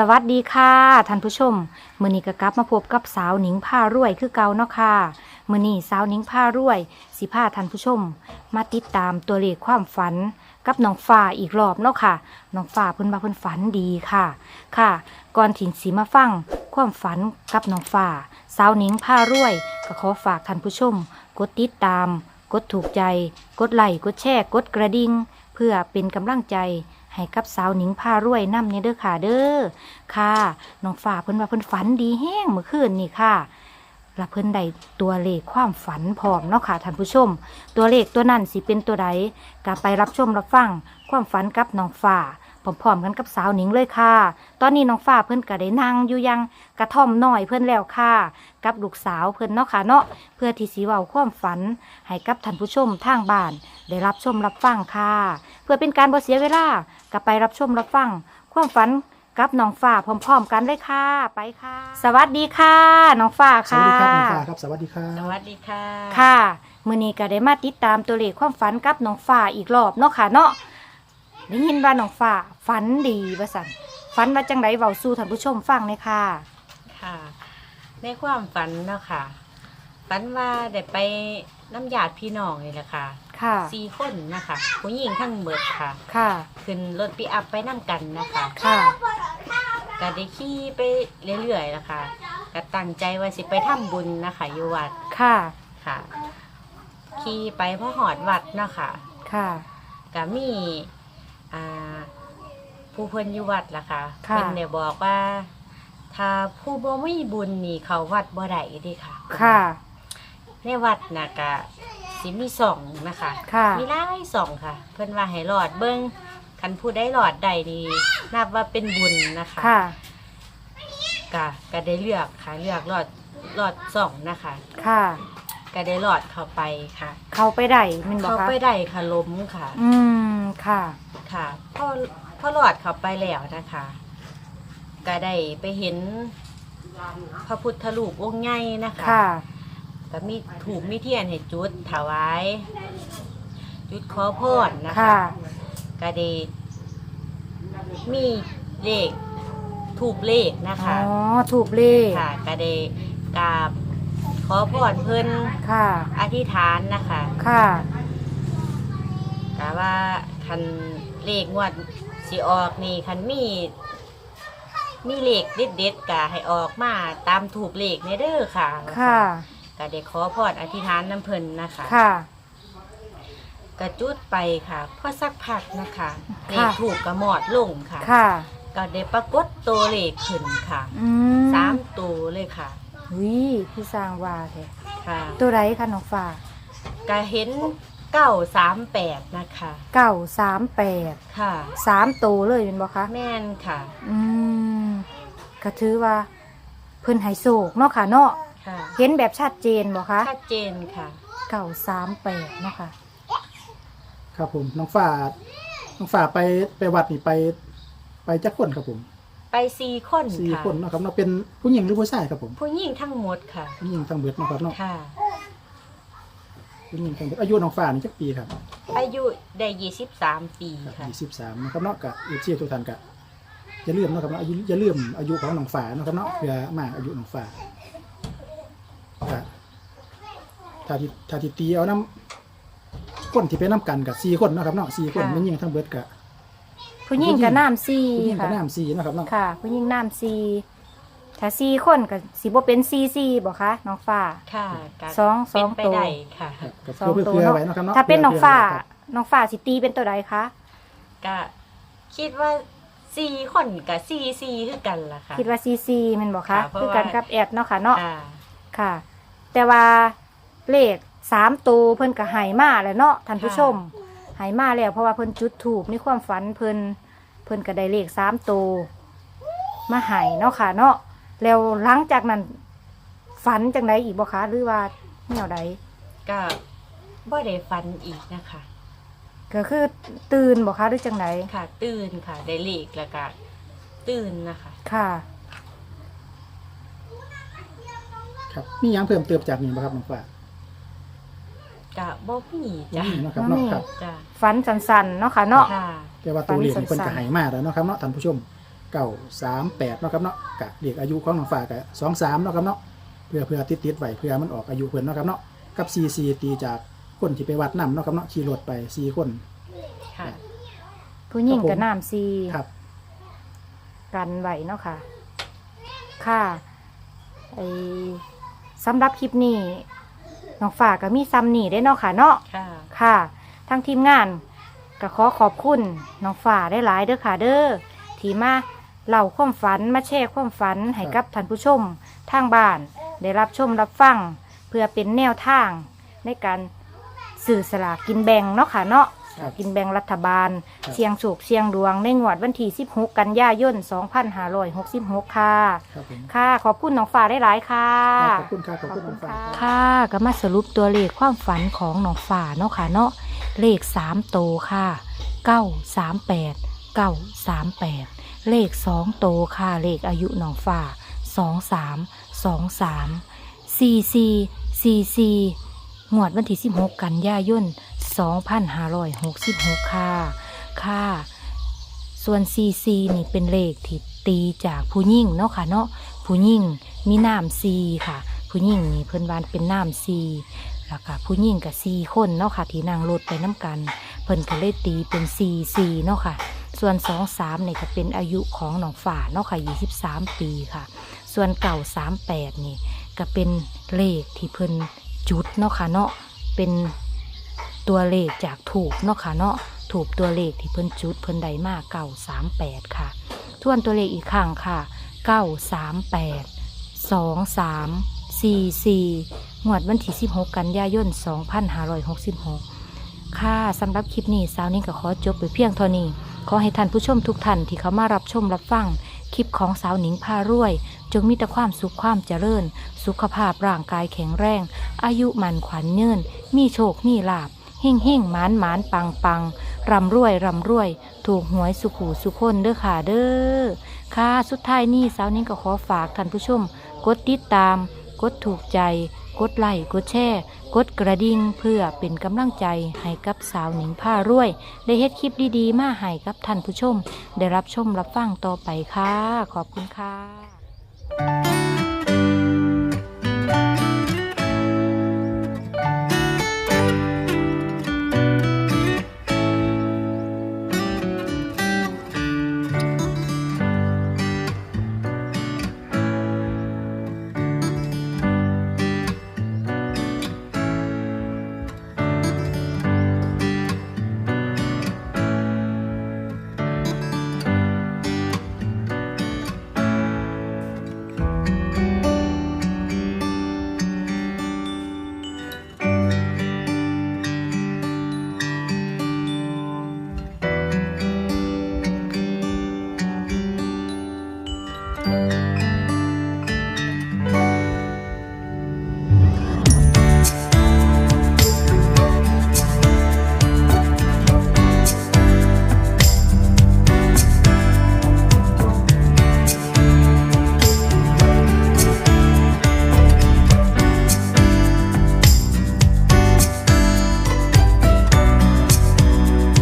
สวัสดีค่ะท่านผู้ชมมือนี้ก็กลับมาพบกับสาวหนิงผ้ารวยคือเก่าเนาะค่ะมือนี้สาวหนิงผ้ารวย สิพาท่านผู้ชม มาติดตามตัวเลขความฝัน กับน้องฟ้าอีกรอบเนาะค่ะน้องฟ้าเพิ่นมาเพิ่นฝันดีค่ะ ค่ะ ก่อนถิ่นสีมาฟัง ความฝันกับน้องฟ้าสาวหนิงผ้ารวย ก็ขอฝากท่านผู้ชม กดติดตาม กดถูกใจ กดไลค์กดแชร์กดกระดิ่งเพื่อเป็นกำลังใจ ให้กับสาวหนิงผ้ารวยนำเนี่ยเด้อค่ะเด้อค่ะน้องฝ่าเพิ่นว่าเพิ่นฝันดีแห้งเมื่อคืนนี่ค่ะและเพิ่นได้ตัวเลขความฝันพร้อมเนาะค่ะท่านผู้ชม ตัวเลขตัวนั้นสิเป็นตัวใดก็ไปรับชมรับฟังความฝันกับน้องฝ่า พร้อมๆกันกับสาวหนิงเลยค่ะ ตอนนี้น้องฝ่าเพิ่นก็ได้นั่งอยู่ยังกระท่อมน้อยเพิ่นแล้วค่ะ กับลูกสาวเพิ่นเนาะค่ะเนาะเพื่อที่สิเว้าความฝัน ให้กับท่านผู้ชมทางบ้าน ได้รับชมรับฟังค่ะ เพื่อเป็นการบ่เสียเวลาก็ไปรับชมรับฟัง ความฝันกับน้องฟ้าพร้อม ๆ กันเลยค่ะ ไปค่ะ สวัสดีค่ะน้องฟ้าสวัสค่ะดีครับน้องฟ้าครับ สวัสดีครับสวัสดีค่ะ ค่ะ มื้อนี้ก็ได้มาติดตามตัวเลขความฝันกับน้องฟ้าอีกรอบเนาะค่ะเนาะ ได้ยินว่าน้องฟ้าฝันดีว่าซั่นฝันว่าจังไดเว้าสู่ท่านผู้ชมฟังเลยค่ะ ค่ะ ในความฝันเนาะค่ะฝันว่าได้ไปน้ำหยาดพี่น้องนี่แหละค่ะค่ะ สี่คนนะคะผู้หญิงทั้งเบิดค่ะ ค่ะ ขึ้นรถปีอัพไปน้ำกันนะคะค่ะ ก็ได้ขี่ไปเรื่อยๆนะคะก็ตั้งใจว่าสิไปทำบุญนะคะอยู่วัดค่ะ ค่ะขี่ไปพอหอดวัดเนาะค่ะ ค่ะ ก็มี อ่าผู้เพิ่นอยู่วัดล่ะค่ะค่ะ เพิ่นเนี่ยบอกว่า ถ้าผู้บ่มีบุญนี่เขาวัดบ่ได้เดิค่ะ ค่ะ ในวัดน่ะก็สิมีสองนะคะ ค่ะ มีหลายสองค่ะ เพิ่นว่าให้หลอดเบิ่งคันผู้ได้หลอดใดนี่นับว่าเป็นบุญนะคะค่ะ ก็ก็ได้เลือกค่ะ เลือกหลอดหลอดสองนะคะค่ะ ก็ได้หลอดเข้าไปค่ะ เข้าไปได้แมันบ่เข้าคะไปได้ค่ะล้มค่ะ อืม ค่ะ ค่ะพอพอหลอดเข้าไปแล้วนะคะ ก็ได้ไปเห็นพระพุทธรูปองค์ใหญ่นะคะค่ะ ก็มีถูกมีเทียนให้จุดถวาย จุดขอพรนะคะ ค่ะ ก็ได้มีเลขถูกเลขนะอ๋อคะถูกเลขค่ะก็ได้กราบขอพรเพิ่นค่ะ อธิษฐานนะคะค่ะแต่ว่าคัน เลขงวดสิออกนี่คันมีมีเลขเด็ดๆกะให้ออกมาตามถูกเลขในเด้อค่ะค่ะ ก็ได้ขอพรอธิษฐานน้ำเพิ่นนะคะค่ะ กระจุดไปค่ะพอสักพักนะคะเลค่ะขถูกกระหมอดลงค่ะ ค่ะ ก็ได้ปรากฏตัวเลขขึ้นค่ะอืมสามตัวเลยค่ะ วิพี่สร้างว่าแท้ค่ะ ตัวไรคะน้องฟ้าก็เห็น เก้าสามแปดนะคะ เก้าสามแปดค่ะ สามตัวเลยเป็นบ่คะ แม่นค่ะ อืมก็ถือว่าเพิ่นไฮโศกเนาะค่ะเนาะค่ะ เห็นแบบชัดเจนบ่คะชัดเจนค่ะ เก้าสามแปดเนาะค่ะ ครับผมน้องฟ้าน้องฟ้าไปไปวัดนี่ไป ไปจักคนครับผมไปสี่คนสี่ค่ะ คนเนาะครับเนาะเป็นผู้หญิงหรือผู้ชายครับผมผู้หญิงทั้งหมดค่ะ ผู้หญิงทั้งเบิดเนาะครับเนาะค่ะ ผู้หญิงทั้งเบิดอายุน้องฟ้านี่จักปีครับอายุได้ยี่สิบสามปีค่ะยี่สิบสามนะครับเนาะกับเอฟซีทุกท่านกะอย่าลืมเนาะครับเนาะอายุอย่าลืมอายุของน้องฟ้าเนาะครับเนาะเพื่อมาอายุน้องฟ้าก็ถ้าที่ถ้าที่ตีเอาน้ำคนที่ไปน้ำกันกับสี่คนเนาะครับเนาะสี่คนค่ะผู้หญิงทั้งเบิดกะผู้หญิงกับน้ำซีผู้หญิงกับค่ะ น้ำสี่เนาะครับเนาะค่ะ ผู้หญิงน้ำซี ถ้าซีคนก็สิบ่เป็นซีซีบ่คะน้องฟ้า ค่ะก็สองสองเป็นไปตัว ได้ค่ะครับก็สองเพื่อตัวเพื่อเนาะ ไว้เนาะครับเนาะถ้าเป็นน้องฟ้าพื่ไว้ครับน้องฟ้าสิตีเป็นตัวใดคะ ก็คิดว่าสี่คนกับสี่สี่คือกันล่ะค่ะ คิดว่าซีซีแมันบอกคะค่ะเพราะคือกันว่า กับแอดเนาะค่ะเนาะอ่าค่ะ แต่ว่าเลขสามตัวเพิ่นก็ใหายมาแล้วเนาะท่านผู้ชมใหายมาแล้วเพราะว่าเพิ่นจุดถูกในความฝันเพิ่นเพิ่นก็ได้เลขสามตัวมาใหายเนาะค่ะเนาะ แล้วหลังจากนั้น ฝันจังไดอีกบ่คะหรือว่าแนวใดก็บ่ได้ฟันอีกนะคะ ก็คือตื่นบ่คะหรือจังไดค่ะ ตื่นค่ะ ได้เลขแล้วก็ตื่นนะคะค่ะครับมีหยังเพิ่มเติมจากนี้ไหมครับน้องฟ้าก็บ่มีจ้ะมีเนาะครับเนาะครับจ้ะฝันสันๆเนาะค่ะเนาะ ค่ะ แต่ว่าตัวเลขนี่ฝันสั้นๆเพิ่นก็ใหายมาแล้วเนาะครับเนาะท่านผู้ชม เก้าสามแปดเนาะครับเนาะกะเรียกอายุของน้องฝ่ากะสองสามเนาะครับเนาะเพื่อเพื่อติดติดๆไว้เพื่อมันออกอายุเพิ่นเนาะครับเนาะกับซีซีตีจากคนที่ไปวัดนำเนาะครับเนาะขี่รถไปสี่คนค่ะ ผู้หญิงครับผมกับน้ำซีครับ กันไหวเนาะค่ะ ค่ะไอสำหรับคลิปนี้น้องฝากก็มีซ้ำนี่ได้เนาะค่ะเนาะค่ะค่ะทั้งทีมงานก็ขอขอบคุณน้องฝ่าได้หลายๆเด้อค่ะเด้อที่มา เล่าความฝันมาแชร์ความฝันให้กับท่านผู้ชมทางบ้าน ได้รับชมรับฟังเพื่อเป็นแนวทางในการสื่อสลากกินแบ่งเนาะค่ะเนาะสลากกินแบ่งรัฐบาล ครับ เชียงโฉกเชียงดวงในงวดวันที่ 16 กันยายน 2566 ค่ะ ครับผมค่ะ ขอบคุณน้องฝ่าได้หลายๆค่ะ ขอบคุณครับขอบคุณน้องฝ่าครับค่ะก็มาสรุปตัวเลขความฝันของน้องฝ่าเนาะค่ะเนาะเลขสามโตวค่ะเก้าสามแปด เก้าสามแปดเลขสองโตค่ะเลขอายุน้องฝ่าสองสามสองสามสี่สี่สี่สี่งวดวันที่สิบหกกันยายนสองพันห้าร้อยหกสิบหกค่ะค่ะ ส่วนซีซีนี่เป็นเลขที่ตีจากผู้ยิ่งเนาะค่ะเนาะผู้ยิ่งมีน้ำซีค่ะ ผู้หญิงนี่เพิ่นวานเป็นน้ำซีแล้วก็ผู้หญิงกับซีคนเนาะค่ะที่นั่งรถไปน้ำกัน เพิ่นก็เลยตีเป็นซีซีเนาะค่ะ ส่วนสองสามนี่ก็เป็นอายุของหนองฝ่าเนาะค่ะยี่สิบสามปีค่ะ ส่วนเก่าสามแปดนี่ก็เป็นเลขที่เพิ่นจุดเนาะค่ะเนาะเป็นตัวเลขจากถูกเนาะค่ะเนาะถูกตัวเลขที่เพิ่นจุดเพิ่นได้มากเก่าสามแปดค่ะ ทวนตัวเลขอีกครั้งค่ะเก้าสามแปดสองสามสี่สี่งวดวันที่สิบหกกันยายนสองพันห้าร้อยหกสิบหกค่ะสำหรับคลิปนี้สาวนี้ก็ขอจบไปเพียงเท่านี้ ขอให้ท่านผู้ชมทุกท่านที่เขามารับชมรับฟัง คลิปของสาวหนิงพารวย จงมีแต่ความสุขความเจริญ สุขภาพร่างกายแข็งแรง อายุมันขวัญเนินมีโชคมีลาบเฮ่งเฮ่งหมานหมานปังปังร่ำรวยร่ำรวย ถูกหวยสุขหูสุขคนเด้อค่ะเด้อค่ะสุดท้ายนี้สาวนิงก็ขอฝากท่านผู้ชม กดติดตาม กดถูกใจ กดไลค์กดแชร์กดกระดิ่งเพื่อเป็นกำลังใจให้กับสาวหนิงผ้ารวย ได้เฮ็ดคลิปดีๆ มาให้กับท่านผู้ชม ได้รับชมรับฟังต่อไปค่ะ ขอบคุณค่ะ